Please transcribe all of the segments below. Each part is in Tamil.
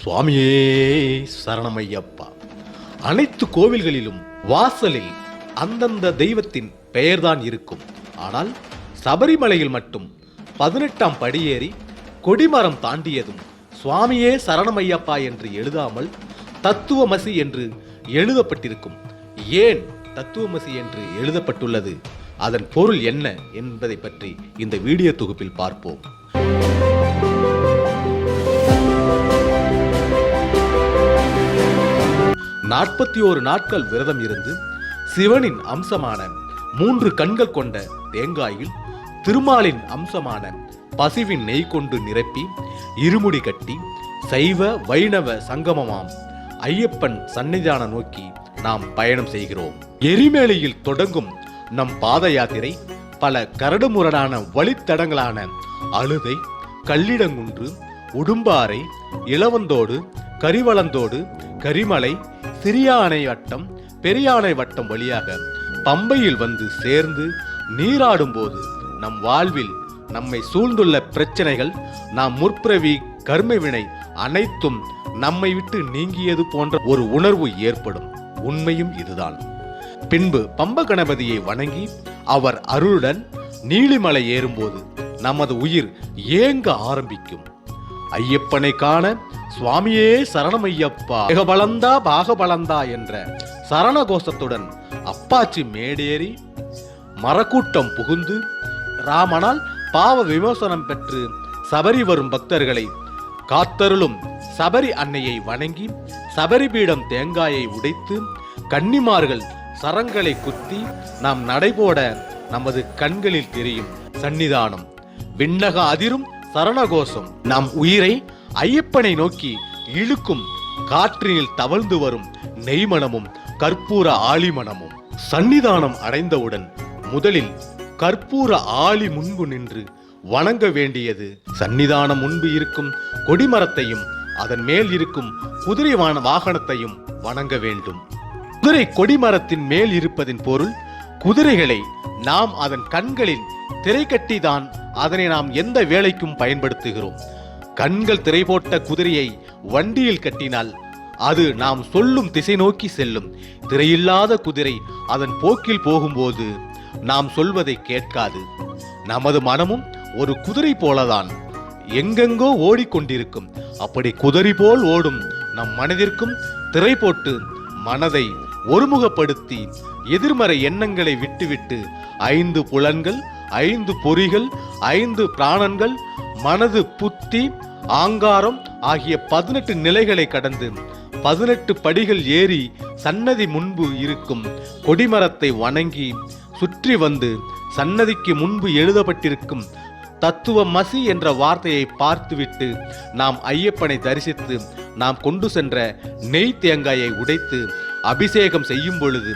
சுவாமியே சரணமையப்பா. அனைத்து கோவில்களிலும் வாசலில் அந்தந்த தெய்வத்தின் பெயர்தான் இருக்கும். ஆனால் சபரிமலையில் மட்டும் பதினெட்டாம் படியேறி கொடிமரம் தாண்டியதும் சுவாமியே சரணமையப்பா என்று எழுதாமல் தத்துவமசி என்று எழுதப்பட்டிருக்கும். ஏன் தத்துவமசி என்று எழுதப்பட்டுள்ளது? அதன் பொருள் என்ன என்பதை பற்றி இந்த வீடியோ தொகுப்பில் பார்ப்போம். நாற்பத்தி ஓரு நாட்கள் விரதம் இருந்து சிவனின் அம்சமான மூன்று கண்கள் கொண்ட தேங்காயில் திருமாலின் அம்சமான பசிவின் நெய் கொண்டு நிரப்பி இருமுடி கட்டி சைவ வைணவ சங்கமமாம் ஐயப்பன் சன்னிதான நோக்கி நாம் பயணம் செய்கிறோம். எரிமேலையில் தொடங்கும் நம் பாத யாத்திரை பல கரடுமுரடான வழித்தடங்களான அழுதை கல்லிடங்குன்று உடும்பாறை இளவந்தோடு கரிவளந்தோடு கரிமலை சிறியானை வட்டம் பெரியானை வட்டம் வழியாக பம்பையில் வந்து சேர்ந்து நீராடும் போது நம் வாழ்வில் நம்மை சூழ்ந்துள்ள பிரச்சனைகள் நாம் முற்பிறவி கர்மவினை அனைத்தும் நம்மை விட்டு நீங்கியது போன்ற ஒரு உணர்வு ஏற்படும். உண்மையும் இதுதான். பின்பு பம்ப கணபதியை வணங்கி அவர் அருளுடன் நீலிமலை ஏறும்போது நமது உயிர் ஏங்க ஆரம்பிக்கும். ஐயப்பனை காண சுவாமியே சரணமையப்பா. ஏகபலந்தா பாகபலந்தா என்ற சரண கோஷத்துடன் அப்பாச்சி மேடேறி மரக்கூட்டம் புகுந்து ராமனால் பாவ விமோசனம் பெற்று சபரி வரும் பக்தர்களை காத்தருளும் சபரி அன்னையை வணங்கி சபரி பீடம் தேங்காயை உடைத்து கன்னிமார்கள் சரங்களை குத்தி நாம் நடைபோட நமது கண்களில் தெரியும் சன்னிதானம் விண்ணக அதிரும் சரணகோஷம். நம் உயிரை ஐயப்பனை நோக்கி இழுக்கும் காற்றினில் தவழ்ந்து வரும் நெய்மணமும் கற்பூர ஆலிமணமும் சன்னிதானம் அடைந்தவுடன் முதலில் கற்பூர ஆளி முன்பு நின்று வணங்க வேண்டியது சன்னிதானம் முன்பு இருக்கும் கொடிமரத்தையும் அதன் மேல் இருக்கும் குதிரை வாகனத்தையும் வணங்க வேண்டும். குதிரை கொடிமரத்தின் மேல் இருப்பதின் பொருள் குதிரைகளை நாம் அதன் கண்களில் திரை கட்டிதான் அதனை நாம் எந்த வேலைக்கும் பயன்படுத்துகிறோம்? கண்கள் திரை போட்ட குதிரையை வண்டியில் கட்டினால் அது நாம் சொல்லும் திசை நோக்கி செல்லும். திரையில்லாத குதிரை அதன் போக்கில் போகும்போது நாம் சொல்வதை கேட்காது. நமது மனமும் ஒரு குதிரை போலதான். எங்கெங்கோ ஓடிக்கொண்டிருக்கும். அப்படி குதிரை போல் ஓடும் நம் மனதிற்கும் திரை போட்டு மனதை ஒருமுகப்படுத்தி எதிர்மறை எண்ணங்களை விட்டுவிட்டு ஐந்து புலன்கள் ஐந்து பொறிகள் ஐந்து பிராணன்கள் மனது புத்தி ஆங்காரம் ஆகிய பதினெட்டு நிலைகளை கடந்து பதினெட்டு படிகள் ஏறி சன்னதி முன்பு இருக்கும் கொடிமரத்தை வணங்கி சுற்றி வந்து சன்னதிக்கு முன்பு எழுதப்பட்டிருக்கும் தத்துவமசி என்ற வார்த்தையை பார்த்துவிட்டு நாம் ஐயப்பனை தரிசித்து நாம் கொண்டு சென்ற நெய் தேங்காயை உடைத்து அபிஷேகம் செய்யும் பொழுது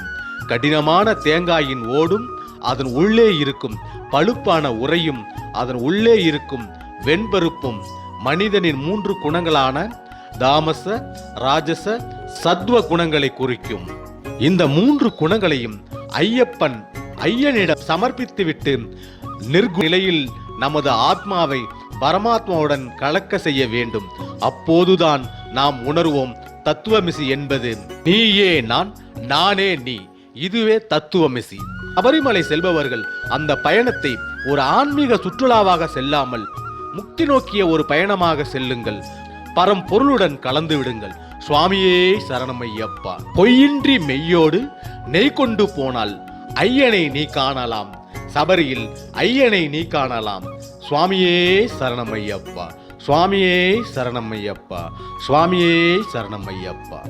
கடினமான தேங்காயின் ஓடும் அதன் உள்ளே இருக்கும் பழுப்பான உரையும் அதன் உள்ளே இருக்கும் வெண்பருப்பும் மனிதனின் மூன்று குணங்களான தாமச ராஜச சத்வ குணங்களை குறிக்கும். இந்த மூன்று குணங்களையும் ஐயப்பன் ஐயனிடம் சமர்ப்பித்துவிட்டு நிர்கு நிலையில் நமது ஆத்மாவை பரமாத்மாவுடன் கலக்க செய்ய வேண்டும். அப்போதுதான் நாம் உணர்வோம் தத்துவமிசி என்பது நீயே நான் நானே நீ. இதுவே தத்துவமிசி. சபரிமலை செல்பவர்கள் அந்த பயணத்தை ஒரு ஆன்மீக சுற்றுலாவாக செல்லாமல் முக்தி நோக்கிய ஒரு பயணமாக செல்லுங்கள். பரம் பொருளுடன் கலந்து விடுங்கள். சுவாமியே சரணமையப்பா. பொய்யின்றி மெய்யோடு நெய் கொண்டு போனால் ஐயனை நீ காணலாம். சபரியில் ஐயனை நீ காணலாம். சுவாமியே சரணமையப்பா. சுவாமியே சரணமையப்பா. சுவாமியே சரணமையப்பா.